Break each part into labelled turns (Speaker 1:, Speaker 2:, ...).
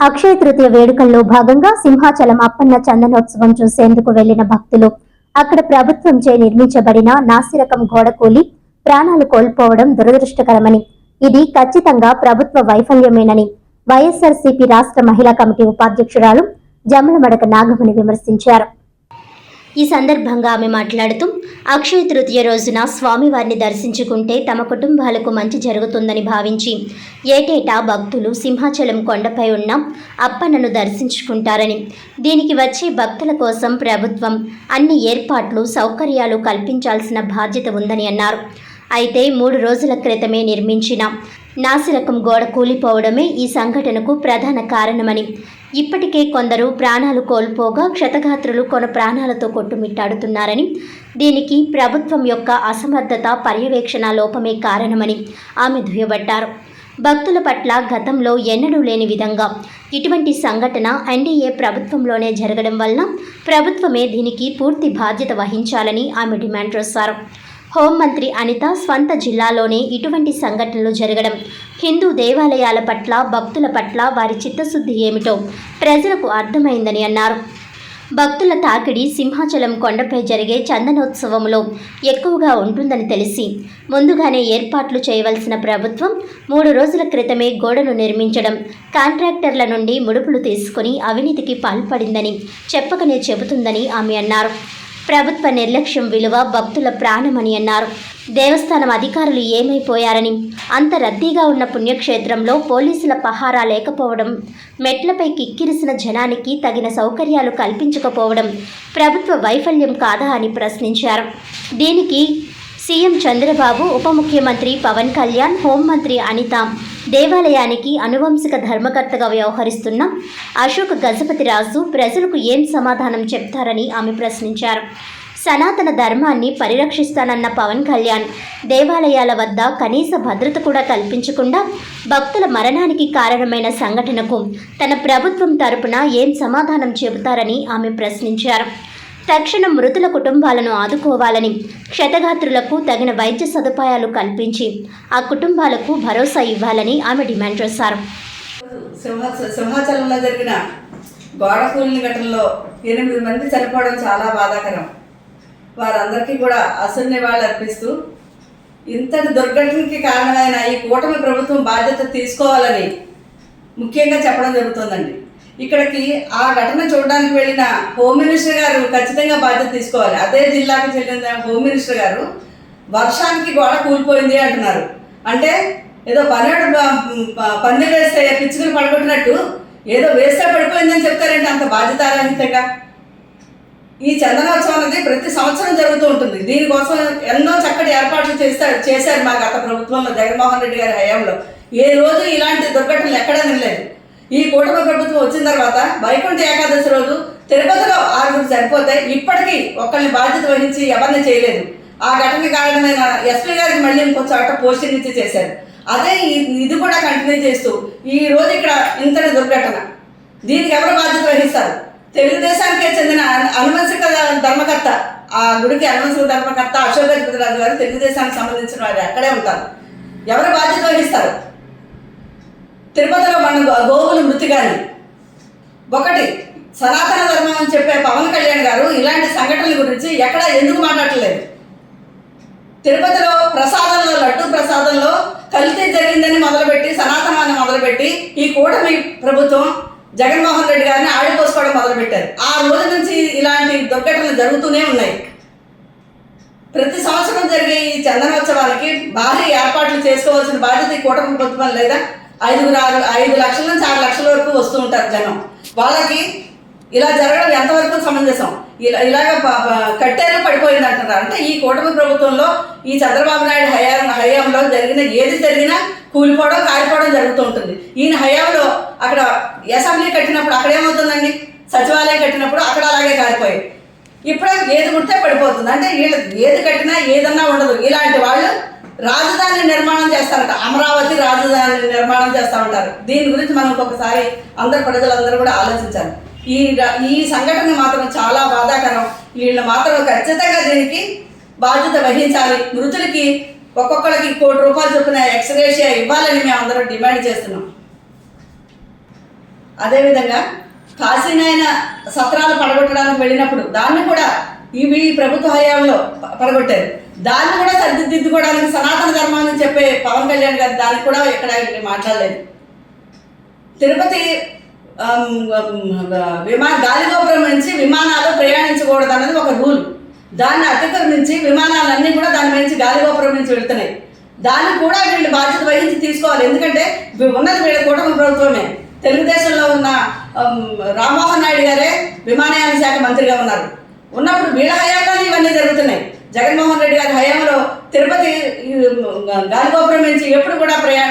Speaker 1: అక్షయ తృతీయ వేడుకల్లో భాగంగా సింహాచలం అప్పన్న చందనోత్సవం చూసేందుకు వెళ్ళిన భక్తులు. అక్కడ ప్రభుత్వంచే నిర్మించబడిన నాసిరకం గోడ కూలి ప్రాణాలు కోల్పోవడం దురదృష్టకరమని ఇది ఖచ్చితంగా ప్రభుత్వ వైఫల్యమేనని వైఎస్ఆర్సీపీ రాష్ట్ర మహిళా కమిటీ ఉపాధ్యక్షురాలు జమలమడక నాగమణి విమర్శించారు. ఈ సందర్భంగా ఆమె మాట్లాడుతూ అక్షయ తృతీయ రోజున స్వామివారిని దర్శించుకుంటే తమ కుటుంబాలకు మంచి జరుగుతుందని భావించి ఏటేటా భక్తులు సింహాచలం కొండపై ఉన్న అప్పన్నను దర్శించుకుంటారని. దీనికి వచ్చే భక్తుల కోసం ప్రభుత్వం అన్ని ఏర్పాట్లు సౌకర్యాలు కల్పించాల్సిన బాధ్యత ఉందని అన్నారు. అయితే మూడు రోజుల క్రితమే నిర్మించిన నాసిరకం గోడ కూలిపోవడమే ఈ సంఘటనకు ప్రధాన కారణమని. ఇప్పటికే కొందరు ప్రాణాలు కోల్పోగా క్షతగాత్రులు కొన ప్రాణాలతో కొట్టుమిట్టాడుతున్నారని దీనికి ప్రభుత్వం యొక్క అసమర్థత పర్యవేక్షణ లోపమే కారణమని ఆమె దుయ్యబట్టారు. భక్తుల పట్ల గతంలో ఎన్నడూ లేని విధంగా ఇటువంటి సంఘటన ఎన్డీఏ ప్రభుత్వంలోనే జరగడం వలన ప్రభుత్వమే దీనికి పూర్తి బాధ్యత వహించాలని ఆమె డిమాండ్ చేశారు. హోంమంత్రి అనిత స్వంత జిల్లాలోనే ఇటువంటి సంఘటనలు జరగడం. హిందూ దేవాలయాల పట్ల భక్తుల పట్ల వారి చిత్తశుద్ధి ఏమిటో ప్రజలకు అర్థమైందని అన్నారు. భక్తుల తాకిడి సింహాచలం కొండపై జరిగే చందనోత్సవంలో ఎక్కువగా ఉంటుందని తెలిసి ముందుగానే ఏర్పాట్లు చేయవలసిన ప్రభుత్వం మూడు రోజుల క్రితమే గోడను నిర్మించడం కాంట్రాక్టర్ల నుండి ముడుపులు తీసుకుని అవినీతికి పాల్పడిందని చెప్పకనే చెబుతుందని ఆమె అన్నారు. ప్రభుత్వ నిర్లక్ష్యం విలువ భక్తుల ప్రాణమని అన్నారు. దేవస్థానం అధికారులు ఏమైపోయారని అంత రద్దీగా ఉన్న పుణ్యక్షేత్రంలో పోలీసుల పహారా లేకపోవడం మెట్లపై కిక్కిరిసిన జనానికి తగిన సౌకర్యాలు కల్పించకపోవడం ప్రభుత్వ వైఫల్యం కాదా అని ప్రశ్నించారు. దీనికి సీఎం చంద్రబాబు ఉప ముఖ్యమంత్రి పవన్ కళ్యాణ్ హోంమంత్రి అనిత దేవాలయానికి అనువంశిక ధర్మకర్తగా వ్యవహరిస్తున్న అశోక్ గజపతి రాజు ప్రజలకు ఏం సమాధానం చెప్తారని ఆమె ప్రశ్నించారు. సనాతన ధర్మాన్ని పరిరక్షిస్తానన్న పవన్ కళ్యాణ్ దేవాలయాల వద్ద కనీస భద్రత కూడా కల్పించకుండా భక్తుల మరణానికి కారణమైన సంఘటనకు తన ప్రభుత్వం తరపున ఏం సమాధానం చెబుతారని ఆమె ప్రశ్నించారు. తక్షణం మృతుల కుటుంబాలను ఆదుకోవాలని క్షతగాత్రులకు తగిన వైద్య సదుపాయాలు కల్పించి ఆ కుటుంబాలకు భరోసా ఇవ్వాలని ఆమె డిమాండ్ చేశారు.
Speaker 2: సింహాచలంలో జరిగిన గోడ కూలిన ఘటనలో ఎనిమిది మంది చనిపోవడం చాలా బాధాకరం. వారందరికీ కూడా అసలు నివాళులు అర్పిస్తూ ఇంతటి దుర్ఘటనకి కారణమైన ఈ కూటమి ప్రభుత్వం బాధ్యత తీసుకోవాలని ముఖ్యంగా చెప్పడం జరుగుతుందండి. ఇక్కడికి ఆ ఘటన చూడడానికి వెళ్ళిన హోమ్ మినిస్టర్ గారు ఖచ్చితంగా బాధ్యత తీసుకోవాలి. అదే జిల్లాకు చెందిన హోమ్ మినిస్టర్ గారు వర్షానికి గోడ కూలిపోయింది అంటున్నారు. అంటే ఏదో పన్నెండు పంది వేస్తే పిచ్చుకుని పడగొట్టినట్టు ఏదో వేస్తే పడిపోయిందని చెప్తారంటే అంత బాధ్యతారహితంగా ఈ చందనోత్సవం అనేది ప్రతి సంవత్సరం జరుగుతూ ఉంటుంది. దీనికోసం ఎన్నో చక్కటి ఏర్పాట్లు చేస్తారు చేశారు మా గత ప్రభుత్వంలో జగన్మోహన్ రెడ్డి గారి హయాంలో. ఏ రోజు ఇలాంటి దుర్ఘటనలు ఎక్కడా నిలేదు ఈ కూటమి ప్రభుత్వం వచ్చిన తర్వాత వైకుంఠ ఏకాదశి రోజు తిరుపతిలో ఆరుగురు చనిపోతే ఇప్పటికీ ఒక్కరిని బాధ్యత వహించి ఎవరిని చేయలేదు. ఆ ఘటన కారణమైన ఎస్పీ గారికి మళ్ళీ ఇంకో చోట పోస్టింగ్ ఇచ్చి చేశారు. అదే ఈ- ఇది కూడా కంటిన్యూ చేస్తూ ఈ రోజు ఇక్కడ ఇంతటి దుర్ఘటన. దీనికి ఎవరు బాధ్యత వహిస్తారు? తెలుగుదేశానికే చెందిన అను- అనువంశిక ధర్మకర్త ఆ గుడికి అనువంశిక ధర్మకర్త అశోక్ రాజు గారు తెలుగుదేశానికి సంబంధించిన వారు అక్కడే ఉంటారు. ఎవరు బాధ్యత వహిస్తారు? తిరుపతిలో మన గోవులు మృతి కానీ ఒకటి సనాతన ధర్మం అని చెప్పే పవన్ కళ్యాణ్ గారు ఇలాంటి సంఘటనల గురించి ఎక్కడ ఎందుకు మాట్లాడలేదు. తిరుపతిలో ప్రసాదంలో లడ్డు ప్రసాదంలో కల్తీ జరిగిందని మొదలుపెట్టి సనాతనాన్ని మొదలుపెట్టి ఈ కూటమి ప్రభుత్వం జగన్మోహన్ రెడ్డి గారిని ఆడిపోసుకోవడం మొదలుపెట్టారు. ఆ రోజు నుంచి ఇలాంటి దుర్ఘటనలు జరుగుతూనే ఉన్నాయి. ప్రతి సంవత్సరం జరిగే ఈ చందనోత్సవానికి భారీ ఏర్పాట్లు చేసుకోవాల్సిన బాధ్యత ఈ కూటమి ప్రభుత్వం లేదా ఐదుగురు ఆరు ఐదు లక్షల నుంచి ఆరు లక్షల వరకు వస్తూ ఉంటారు జనం. వాళ్ళకి ఇలా జరగడం ఎంతవరకు సమంజసం? ఇలా ఇలాగ ప- పడిపోయింది అంటున్నారు. అంటే ఈ కూటమి ప్రభుత్వంలో ఈ చంద్రబాబు నాయుడు హయాం హయాంలో జరిగిన ఏది జరిగినా కూలిపోవడం కాలిపోవడం జరుగుతూ ఉంటుంది. ఈయన హయాంలో అక్కడ అసెంబ్లీ కట్టినప్పుడు అక్కడ ఏమవుతుందండి? సచివాలయం కట్టినప్పుడు అక్కడ అలాగే కాలిపోయాయి ఇప్పుడు ఏది ముడితే పడిపోతుంది. అంటే వీళ్ళు ఏది కట్టినా ఏదన్నా ఉండదు. ఇలాంటి వాళ్ళు రాజధాని నిర్మాణం చేస్తారట. అమరావతి రాజధాని నిర్మాణం చేస్తూ ఉంటారు. దీని గురించి మనం ఒక్కొక్కసారి అందరు ప్రజలందరూ కూడా ఆలోచించాలి. ఈ ఈ సంఘటన మాత్రం చాలా బాధాకరం. వీళ్ళు మాత్రం ఖచ్చితంగా దీనికి బాధ్యత వహించాలి. మృతులకి ఒక్కొక్కరికి కోటి రూపాయలు చొప్పున ఎక్స్రేషియా ఇవ్వాలని మేము అందరం డిమాండ్ చేస్తున్నాం. అదేవిధంగా కాశీనైన సత్రాలు పడగొట్టడానికి వెళ్ళినప్పుడు దాన్ని కూడా ఇవి ఈ ప్రభుత్వ హయాంలో పడగొట్టారు. దాన్ని కూడా సరిదిద్దుకోవడానికి సనాతన ధర్మాన్ని చెప్పే పవన్ కళ్యాణ్ గారు దానికి కూడా ఎక్కడ మాట్లాడలేదు. తిరుపతి విమాన గాలిగోపురం నుంచి విమానాలు ప్రయాణించకూడదు అన్నది ఒక రూల్. దాన్ని అతిక్రమించి విమానాలన్నీ కూడా దాని నుంచి గాలిగోపురం నుంచి వెళ్తున్నాయి. దాన్ని కూడా వీళ్ళు బాధ్యత వహించి తీసుకోవాలి. ఎందుకంటే ఉన్నది వీళ్ళ కూటమి ప్రభుత్వమే. తెలుగుదేశంలో ఉన్న రామ్మోహన్ నాయుడు గారే విమానయాన శాఖ మంత్రిగా ఉన్నారు. ఉన్నప్పుడు వీళ్ళ హయాంలోనే ఇవన్నీ జరుగుతున్నాయి. జగన్మోహన్ రెడ్డి గారి హయాంలో తిరుపతి గాలిగోపురం నుంచి ఎప్పుడు కూడా ప్రయాణ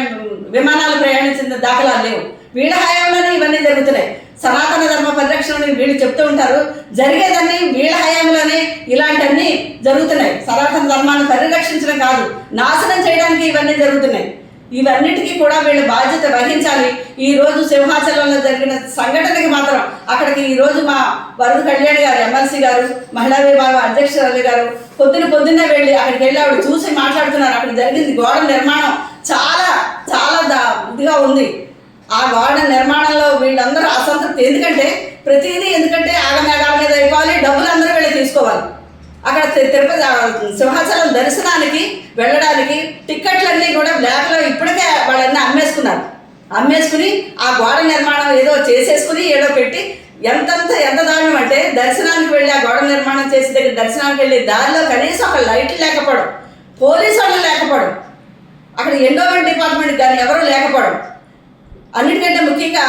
Speaker 2: విమానాలు ప్రయాణించిన దాఖలాలు లేవు. వీళ్ళ హయాంలోనే ఇవన్నీ జరుగుతున్నాయి. సనాతన ధర్మ పరిరక్షణ వీళ్ళు చెప్తూ ఉంటారు. జరిగేదాన్ని వీళ్ళ హయాంలోనే ఇలాంటివన్నీ జరుగుతున్నాయి. సనాతన ధర్మాన్ని పరిరక్షించడం కాదు నాశనం చేయడానికి ఇవన్నీ జరుగుతున్నాయి. ఇవన్నిటికీ కూడా వీళ్ళు బాధ్యత వహించాలి. ఈ రోజు సింహాచలంలో జరిగిన సంఘటనకి మాత్రం అక్కడికి ఈ రోజు మా వరద కళ్యాణ్ గారు ఎమ్మెల్సీ గారు మహిళా విభాగం అధ్యక్షురాలు గారు పొద్దున పొద్దున్నే వెళ్ళి అక్కడికి వెళ్ళి ఆవిడ చూసి మాట్లాడుతున్నారు. అక్కడ జరిగింది గోడ నిర్మాణం. చాలా చాలా దా ఇదిగా ఉంది. ఆ గోడ నిర్మాణంలో వీళ్ళందరూ అసంతృప్తి. ఎందుకంటే ప్రతిదీ ఎందుకంటే ఆగమేఘాల మీద అయిపోవాలి. డబ్బులు అందరూ వెళ్ళి తీసుకోవాలి. అక్కడ తి- తిరుపతి సింహాచలం దర్శనానికి వెళ్ళడానికి టిక్కెట్లన్నీ కూడా బ్లాక్లో ఇప్పటికే వాళ్ళన్నీ అమ్మేసుకున్నారు. అమ్మేసుకుని ఆ గోడ నిర్మాణం ఏదో చేసేసుకుని ఏదో పెట్టి ఎంతంత ఎంత దారుణం అంటే దర్శనానికి వెళ్ళి ఆ గోడ నిర్మాణం చేసే దగ్గర దర్శనానికి వెళ్ళి దారిలో కనీసం ఒక లైట్ లేకపోవడం పోలీసు వాళ్ళు లేకపోవడం అక్కడ ఎండోమెంట్ డిపార్ట్మెంట్ కానీ ఎవరు లేకపోవడం. అన్నిటికంటే ముఖ్యంగా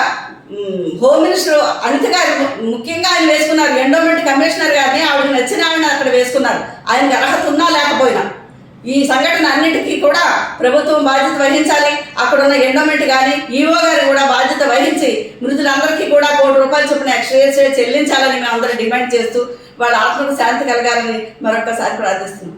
Speaker 2: హోమ్ మినిస్టర్ అనిత గారు ముఖ్యంగా ఆయన వేసుకున్నారు ఎండోమెంట్ కమిషనర్ గారిని. ఆవిడకి నచ్చిన ఆవిడ అక్కడ వేసుకున్నారు. ఆయనకు అర్హత ఉన్నా లేకపోయినా ఈ సంఘటన అన్నిటికీ కూడా ప్రభుత్వం బాధ్యత వహించాలి. అక్కడ ఉన్న ఎండోమెంట్ కానీ ఈవో గారు కూడా బాధ్యత వహించి మృతులందరికీ కూడా కోటి రూపాయలు చొప్పున ఎక్స్ట్రా చెల్లించాలని మేము అందరూ డిమాండ్ చేస్తూ వాళ్ళ ఆత్మకు శాంతి కలగాలని మరొకసారి ప్రార్థిస్తున్నాం.